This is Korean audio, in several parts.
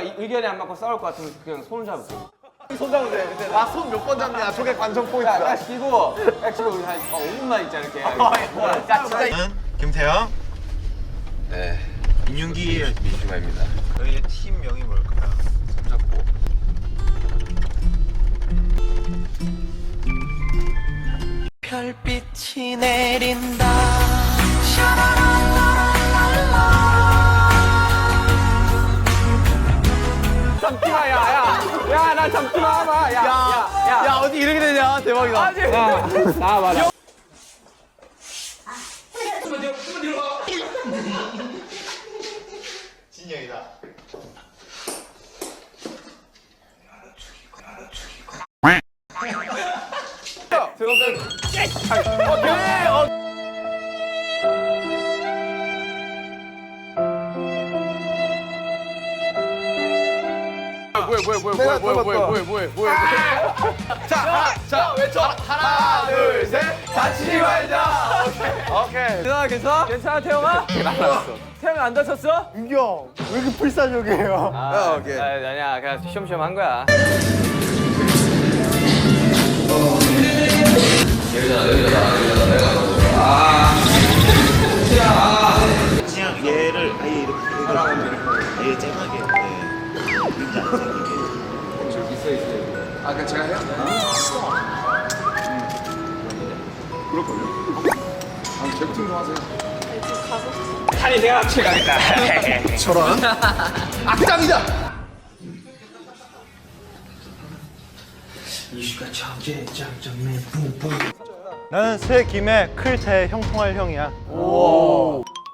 의견이 안 맞고 싸울 것 같으면 그냥 손을 잡고. 손 잡으면 돼. 근데 나 손 몇 번 잡냐? 저게 관전 야, 포인트다. 딱 쉬고, 딱 쉬고 우리 한 어, 5분만 있자 이렇게. 야, 진짜. 김태형 네 민윤기 민주마입니다 저희의 팀명이 뭘까요? 잡고 별빛이 내린다 야, 나 잡지 마, 봐. 야, 야, 야. 야, 어디 이렇게 되냐? 대박이다. 야, 나와봐. 나. 진영이다 뭐야, 뭐야, 뭐야, 뭐야, 뭐야, 뭐야, 뭐야, 뭐야. 자, 하나, 자, 외쳐. 하나, 둘, 셋. 다치지 말자. 오케이. 오케이. 괜찮아, 괜찮아? 괜찮아, 태영아? 태영이 안 다쳤어? 윤경 왜 이렇게 불사조개예요? 아, 오케이. 아, 아니야, 그냥 쉬엄쉬엄 한 거야. 그냥 얘를 아예 이렇게 해가지고 아예 쨍하게 네. 이렇게 안 생기게 아, 그냥 제가 해요? 그럴걸요? 아, 제부팅 좀 하세요. 아니, 내가 합치가겠다 저런 악당이다. 나는 새 김에 클 새 형통할 형이야.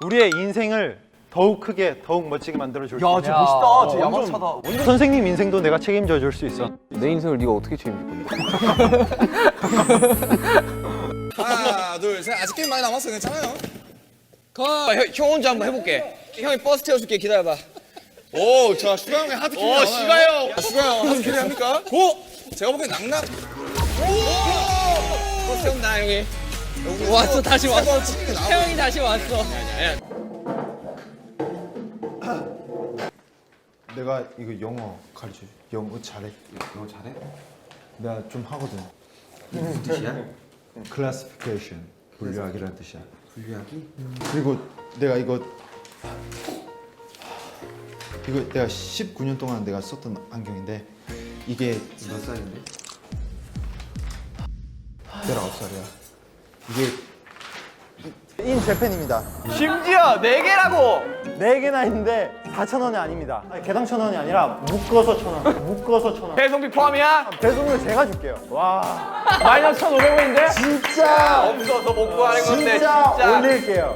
우리의 인생을 더욱 크게 더욱 멋지게 만들어 줄수 있어. 야, 멋있다. 저 야마차다. 선생님 인생도 내가 책임져 줄 수 있어. 내 인생을 네가 어떻게 책임질 건데? 하나, 둘, 셋. 아직 게임 많이 남았어. 괜찮아요. 가, 형, 형 혼자 한번 해볼게. 형이 버스 태워줄게. 기다려봐. 오, 자, 슈가 형의 하드 캐리. 어, 슈가 형. 야, 슈가 형 하드 캐리 합니까? 고! 제가 보기엔 낙낙. 버스 태운다, 형이. 왔어, 다시 왔어. 태영이 다시 왔어. 내가 이거 영어 가르쳐 줘. 영어 잘해. 너 잘해? 내가 좀 하거든. 무슨 뜻이야? classification 분류하기라는 뜻이야. 분류하기? 그리고 내가 이거 이거 내가 19년 동안 내가 썼던 안경인데 이게 몇 살인데? 19살이야. 이게 인 재팬입니다. 심지어 네 개라고. 네 개나 있는데 4천 원이 아닙니다. 아니, 개당 천 원이 아니라 묶어서 천 원. 묶어서 천 원. 배송비 포함이야? 배송료 제가 줄게요. 와, 마이너스 1,500원인데? 진짜 없어서 못 구하는 건데, 진짜 진짜. 올릴게요.